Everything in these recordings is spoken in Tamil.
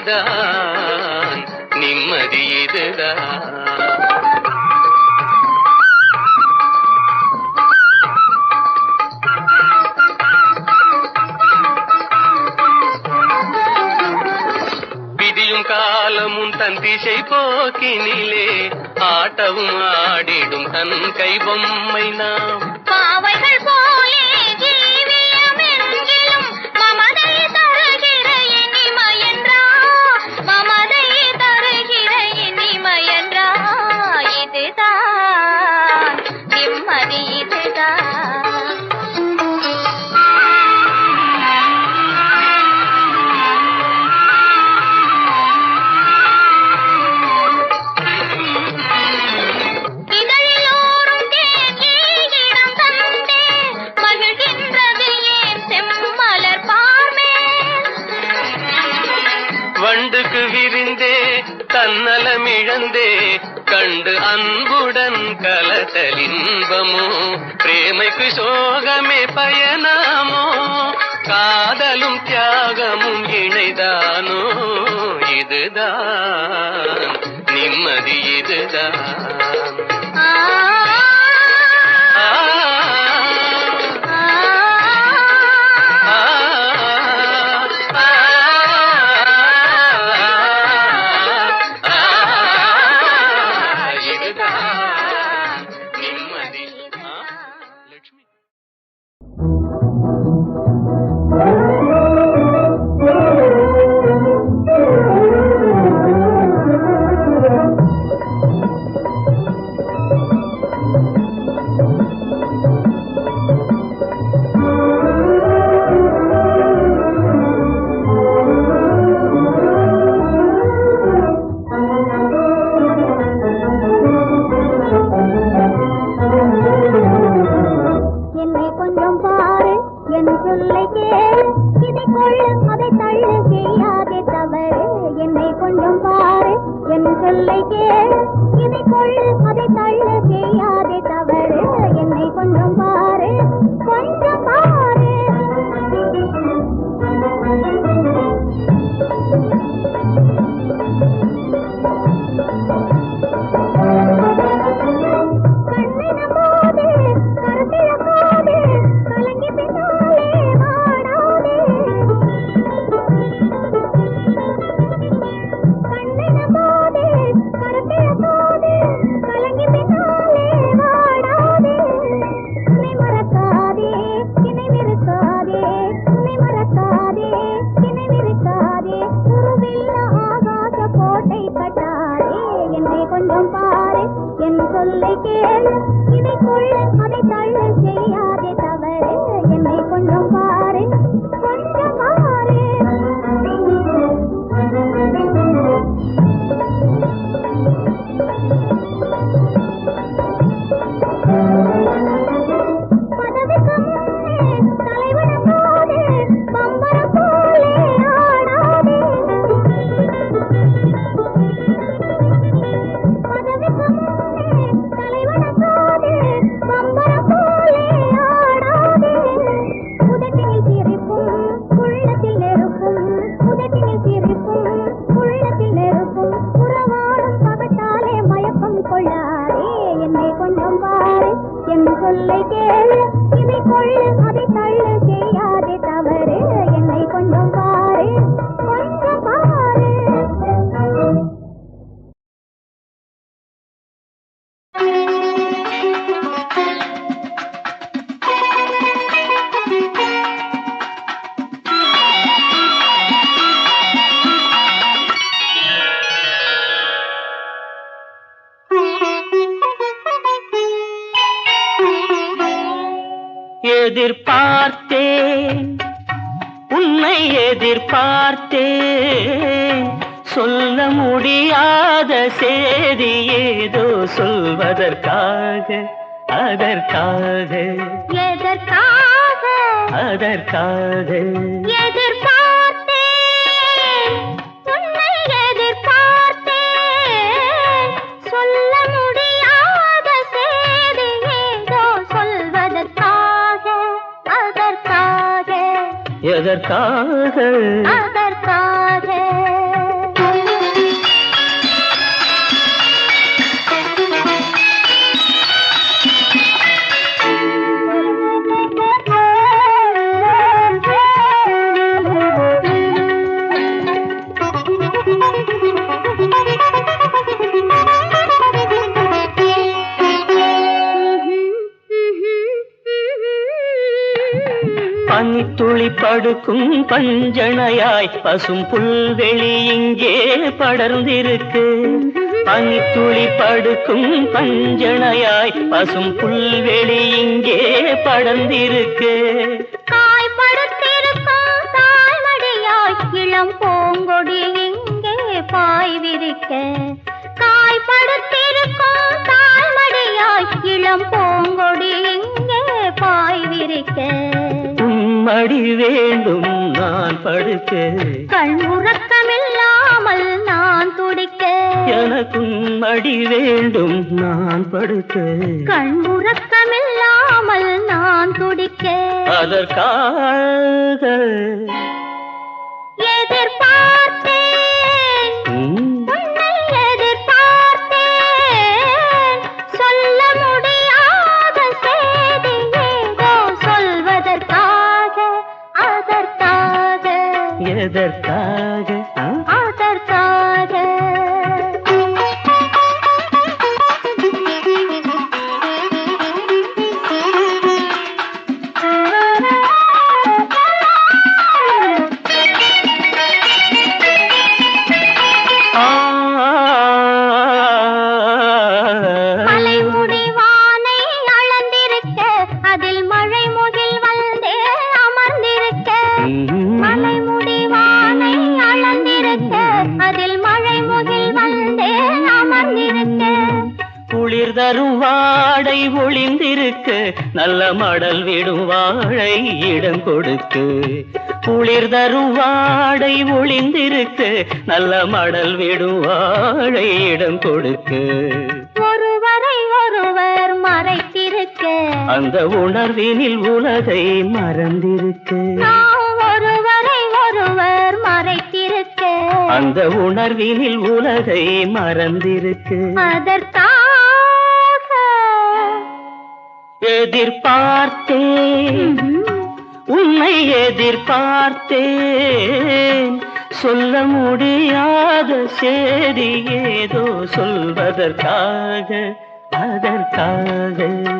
இதுதான் நிம்மதி இதுதான். விதியும் காலமும் தன் திசை போக்கினிலே ஆட்டவும் ஆடிடும் தன் கை பொம்மை நாம். வண்டுக்கு விரிந்தே தன்னலமிழந்தே கண்டு அன்புடன் கலத்தலின்பமோ பிரேமைக்கு சோகமே பயனாமோ காதலும் தியாகமும் இணைதானோ? இதுதான் நிம்மதி இதுதான். என் கேளு இதை கொள்ளு அதை தள்ளு எதிர்பார்த்தேன். உன்னை எதிர்பார்த்தேன். சொல்ல முடியாத செய்தி ஏதோ சொல்வதற்காக அதற்காக எதற்காக? அதற்காக. எதிர்பார்த்தேன் எதற்காக? படுக்கும் பஞ்சனையாய் பசும் புல்வெளி இங்கே படர்ந்திருக்கு. பனித்துளி படுக்கும் பஞ்சனையாய் பசும் புல்வெளி இங்கே படர்ந்திருக்கு. காய்படுத்திருக்கும் தாய்மடியாய் இளம் பூங்கொடி இங்கே பாய்விருக்க. உம்மடி வேண்டும் நான் படுக்க. கண் உறக்கமில்லாமல் நான் துடிக்க. எனக்கும் மடி வேண்டும் நான் படுக்க. கண் உறக்கமில்லாமல் நான் துடிக்க. அதற்காக தரும் வாடை ஒளிந்திருக்கு நல்ல மடல் விடும் வாழை இடம் கொடுக்கு. குளிர் தரும் வாடை ஒளிந்திருக்கு நல்ல மடல் விடும் வாழை இடம் கொடுக்கு. ஒருவரை ஒருவர் மறைத்திருக்க. அந்த உணர்வினில் உலகை மறந்திருக்கு. ஒருவரை ஒருவர் மறைத்திருக்க. அந்த உணர்வினில் உலகை மறந்திருக்கு. அதற்காக எதிர்பார்த்தேன். உன்னை எதிர்பார்த்தேன். சொல்ல முடியாத சேதி ஏதோ சொல்வதற்காக அதற்காக.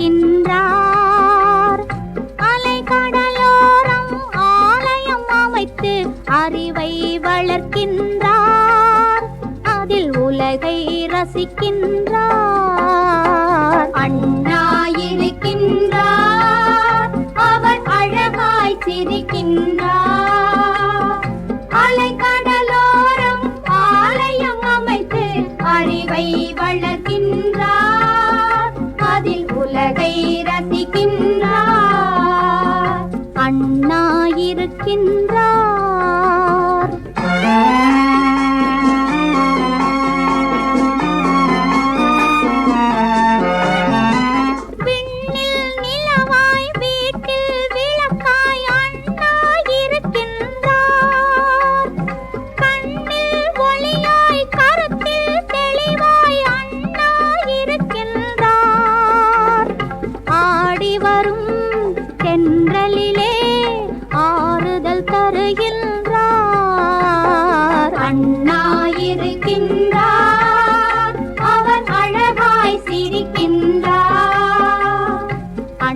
இருக்கின்றார் அலைக்கடலோரம் ஆலயம் அமைத்து அறிவை வளர்க்கின்றார். அதில் உலகை ரசிக்கின்றார். அண்ணா இருக்கின்றார். அவர் அழகாய் சிரிக்கின்றார்.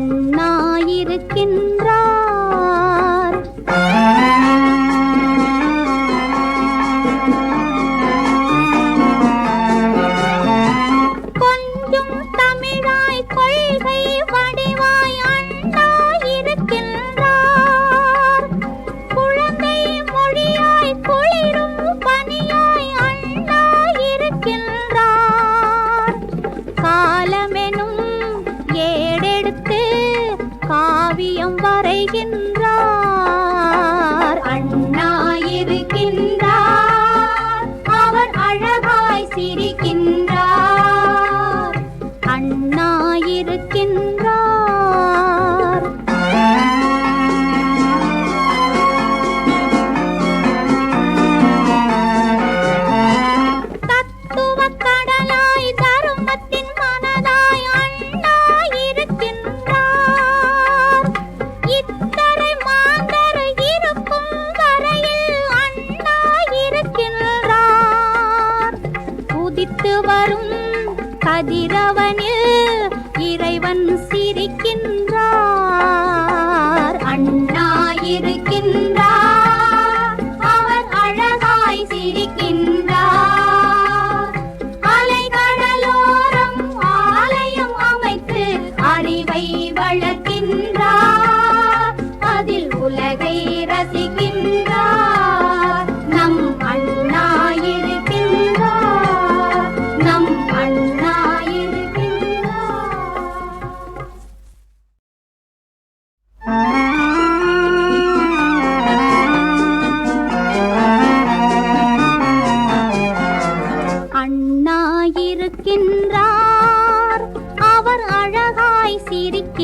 கண்ணாயிருக்கின்ற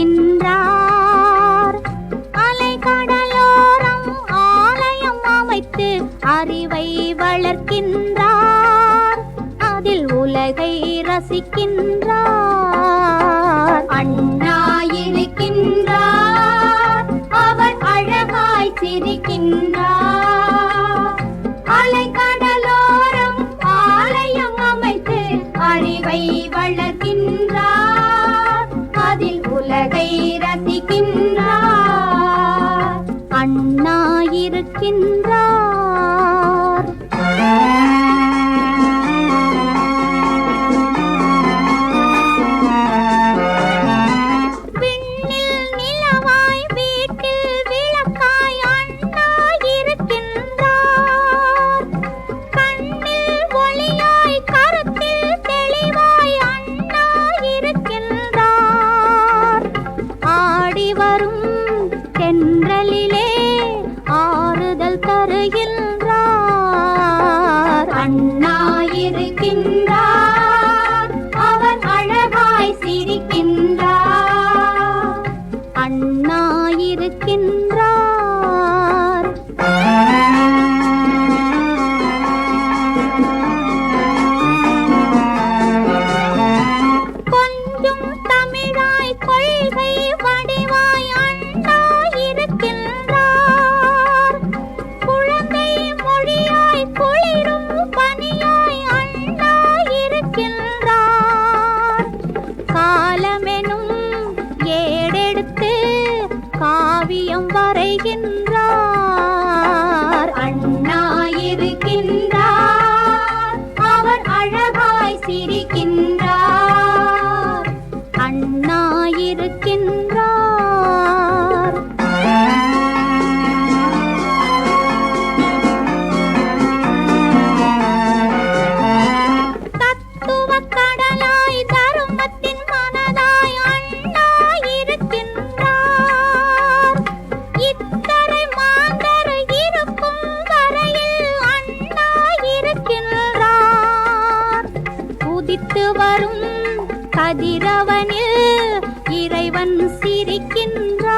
இருக்கின்றார் அலைகடலோரம் ஆலயம் அமைத்து அறிவை வளர்க்கின்றார். அதில் உலகை ரசிக்கின்றார். அண்ணா இருக்கின்றார். அவர் அழகாய் சிரிக்கின்றார். കളിക്കും அழகாயிருக்கின்றார் அவர் அழகாய் சிரிக்கின்றார். அண்ணாயிருக்கின்றார் காவியம் வரைகின்றார். வரும் கதிரவனில் இறைவன் சிரிக்கின்றார்.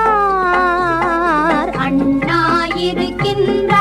அண்ணா இருக்கின்ற